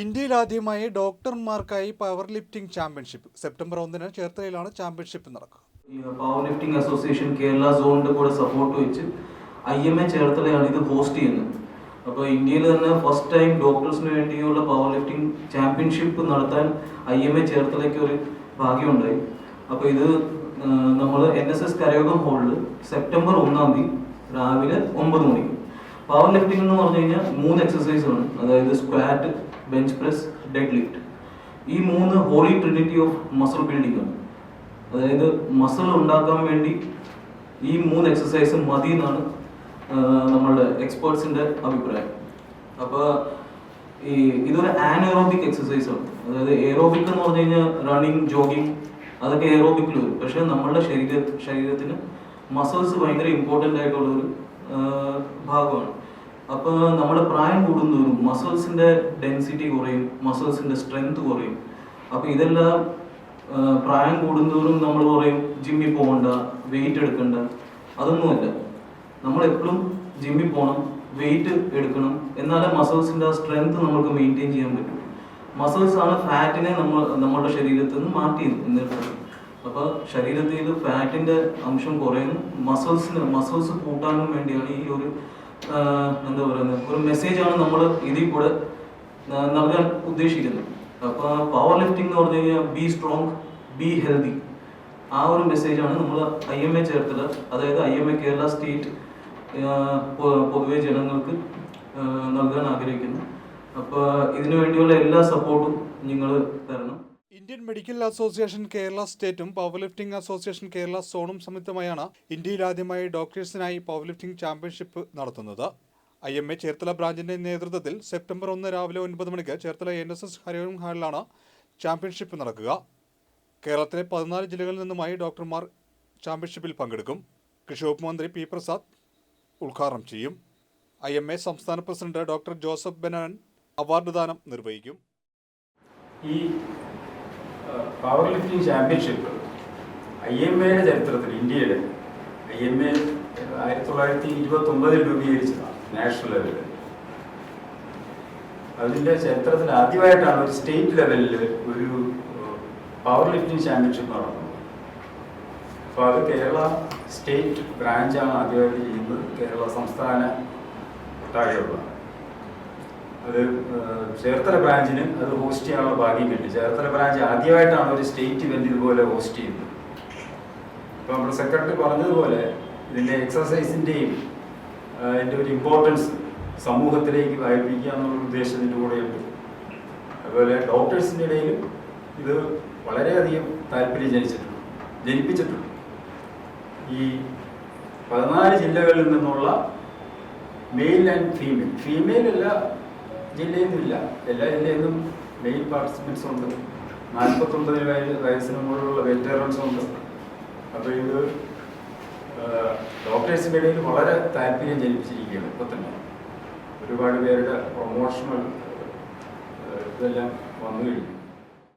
ഇന്ത്യയിൽ ആദ്യമായി ഡോക്ടർമാർക്കായി പവർ ലിഫ്റ്റിംഗ് ചാമ്പ്യൻഷിപ്പ് സെപ്റ്റംബർ ഒന്നിന് ചേർത്തലയിലാണ് ചാമ്പ്യൻഷിപ്പ് നടക്കുക. പവർ ലിഫ്റ്റിംഗ് അസോസിയേഷൻ കേരള സോണിന്റെ കൂടെ സപ്പോർട്ട് വെച്ച് ഐ എം എ ചേർത്തലയാണ് ഇത് ഹോസ്റ്റ് ചെയ്യുന്നത്. അപ്പോൾ ഇന്ത്യയിൽ തന്നെ ഫസ്റ്റ് ടൈം ഡോക്ടേഴ്സിന് വേണ്ടിയുള്ള പവർ ലിഫ്റ്റിംഗ് ചാമ്പ്യൻഷിപ്പ് നടത്താൻ ഐ എം എ ചേർത്തലയ്ക്ക് ഒരു ഭാഗ്യമുണ്ടായി. അപ്പോൾ ഇത് നമ്മൾ എൻ എസ് എസ് കരയോഗം ഹാളിൽ സെപ്റ്റംബർ ഒന്നാം തീയതി രാവിലെ ഒമ്പത് മണിക്ക്. പവർ ലിഫ്റ്റിംഗ് എന്ന് പറഞ്ഞു കഴിഞ്ഞാൽ മൂന്ന് എക്സസൈസ് ആണ്. അതായത് squat bench press deadlift ഈ മൂന്ന് holy trinity of muscle building ആണ്. അതായത് മസിൽ ഉണ്ടാക്കാൻ വേണ്ടി ഈ മൂന്ന് എക്സസൈസ് മതി എന്നാണ് നമ്മളുടെ എക്സ്പേർട്സിന്റെ അഭിപ്രായം. അപ്പോൾ ഈ ഇതൊരു ആനറോബിക് എക്സസൈസ് ആണ്. അതായത് എയറോബിക് എന്ന് പറഞ്ഞു കഴിഞ്ഞാൽ റണ്ണിങ് ജോഗിങ് അതൊക്കെ എയറോബിക്കിൽ വരും. പക്ഷേ നമ്മളുടെ ശരീര ശരീരത്തിന് മസിൽസ് ഭയങ്കര ഇമ്പോർട്ടന്റ് ആയിട്ടുള്ള ഒരു ഭാഗമാണ്. അപ്പോൾ നമ്മുടെ പ്രായം കൂടുന്നതും മസിൽസിന്റെ ഡെൻസിറ്റി കുറയും മസിൽസിന്റെ സ്ട്രെങ്ത് കുറയും. അപ്പോൾ ഇതെല്ലാം പ്രായം കൂടുന്തോറും നമ്മൾ പറയും ജിമ്മിൽ പോകണ്ട വെയിറ്റ് എടുക്കണ്ട അതൊന്നുമല്ല. നമ്മൾ എപ്പോഴും ജിമ്മിൽ പോകണം വെയിറ്റ് എടുക്കണം എന്നാലേ മസിൽസിന്റെ ആ സ്ട്രെങ്ത് നമുക്ക് മെയിന്റെയിൻ ചെയ്യാൻ പറ്റും. മസിൽസ് ആണ് ഫാറ്റിനെ നമ്മൾ നമ്മുടെ ശരീരത്തിൽ നിന്ന് മാറ്റി നിർത്തുന്നത് അപ്പൊ ശരീരത്തിൽ ഫാറ്റിന്റെ അംശം കുറയുന്നു. മസിൽസിന് മസിൽസ് കൂട്ടാനും വേണ്ടിയാണ് ഈ ഒരു എന്താ പറയുന്നത് ഒരു മെസ്സേജ് ആണ് നമ്മൾ ഇതിൽ കൂടെ നൽകാൻ ഉദ്ദേശിക്കുന്നത്. അപ്പൊ പവർ ലിഫ്റ്റിംഗ് എന്ന് പറഞ്ഞു കഴിഞ്ഞാൽ ബി സ്ട്രോങ് ബി ഹെൽത്തി ആ ഒരു മെസ്സേജ് ആണ് നമ്മൾ ഐ എം എ ചേർത്തത്. അതായത് I M A Kerala state പൊതുവെ ജനങ്ങൾക്ക് നൽകാൻ ആഗ്രഹിക്കുന്നു. അപ്പോൾ ഇതിനു വേണ്ടിയുള്ള എല്ലാ സപ്പോർട്ടും നിങ്ങൾ തരണം. ഇന്ത്യൻ മെഡിക്കൽ അസോസിയേഷൻ കേരള സ്റ്റേറ്റും പവർ ലിഫ്റ്റിംഗ് അസോസിയേഷൻ കേരള സോണും സംയുക്തമായാണ് ഇന്ത്യയിൽ ആദ്യമായി ഡോക്ടേഴ്സിനായി പവർ ലിഫ്റ്റിംഗ് ചാമ്പ്യൻഷിപ്പ് നടത്തുന്നത്. ഐ എം എ ചേർത്തല ബ്രാഞ്ചിന്റെ നേതൃത്വത്തിൽ സെപ്റ്റംബർ ഒന്ന് രാവിലെ ഒൻപത് മണിക്ക് Cherthala N S S Hariyom ഹാളിലാണ് championship നടക്കുക. കേരളത്തിലെ പതിനാല് ജില്ലകളിൽ നിന്നുമായി ഡോക്ടർമാർ ചാമ്പ്യൻഷിപ്പിൽ പങ്കെടുക്കും. കൃഷി വകുപ്പ് മന്ത്രി പി പ്രസാദ് ഉദ്ഘാടനം ചെയ്യും. ഐ എം എ സംസ്ഥാന president doctor Joseph Benan award ദാനം നിർവഹിക്കും. ഈ power lifting championship. I M എയുടെ ചരിത്രത്തിൽ ഇന്ത്യയുടെ ഐ എം എ ആയിരത്തി തൊള്ളായിരത്തി ഇരുപത്തി ഒമ്പതിൽ രൂപീകരിച്ചതാണ് നാഷണൽ ലെവലിൽ. അതിന്റെ ചരിത്രത്തിൽ ആദ്യമായിട്ടാണ് ഒരു സ്റ്റേറ്റ് ലെവലിൽ ഒരു പവർ ലിഫ്റ്റിംഗ് ചാമ്പ്യൻഷിപ്പ് നടന്നത്. അപ്പോൾ അത് കേരള സ്റ്റേറ്റ് ബ്രാഞ്ചാണ് ആദ്യമായിട്ട് ചെയ്യുന്നത്. കേരള സംസ്ഥാന താഴെയുള്ള ഏഹ്, ചേർത്തല ബ്രാഞ്ചിന് അത് ഹോസ്റ്റ് ചെയ്യാനുള്ള ഭാഗ്യം കിട്ടി. ചേർത്തല ബ്രാഞ്ച് ആദ്യമായിട്ടാണ് ഒരു സ്റ്റേറ്റ് ഇവന്റ് ഇതുപോലെ ഹോസ്റ്റ് ചെയ്യുന്നത്. ഇപ്പൊ നമ്മുടെ സെക്രട്ടറി പറഞ്ഞതുപോലെ ഇതിന്റെ എക്സസൈസിന്റെയും അതിന്റെ ഒരു ഇമ്പോർട്ടൻസ് സമൂഹത്തിലേക്ക് വായിപ്പിക്കുക എന്നുള്ള ഉദ്ദേശത്തിന്റെ കൂടെയുണ്ട്. അതുപോലെ ഡോക്ടേഴ്സിന്റെ ഇടയിലും ഇത് വളരെയധികം താല്പര്യം ജനിച്ചിട്ടുണ്ട് ജനിപ്പിച്ചിട്ടുണ്ട്. ഈ പതിനാല് ജില്ലകളിൽ നിന്നുള്ള മെയിൽ ആൻഡ് ഫീമെയിൽ ഫീമെയിൽ എല്ലാ ഇല്ല എല്ലാ ജില്ലയിലും മെയിൽ പാർട്ടിസിപ്പൻസ് ഉണ്ട്. നാൽപ്പത്തൊമ്പതിന് വയ വയസ്സിന് മുകളിലുള്ള വെറ്ററൻസ് ഉണ്ട്. അപ്പോൾ ഇത് ഡോക്ടേഴ്സിന്റെ ഇടയിൽ വളരെ താല്പര്യം ജനിപ്പിച്ചിരിക്കുകയാണ് ഇപ്പോൾ തന്നെ. ഒരുപാട് പേരുടെ പ്രൊമോഷണൽ ഇതെല്ലാം വന്നു കഴിഞ്ഞു.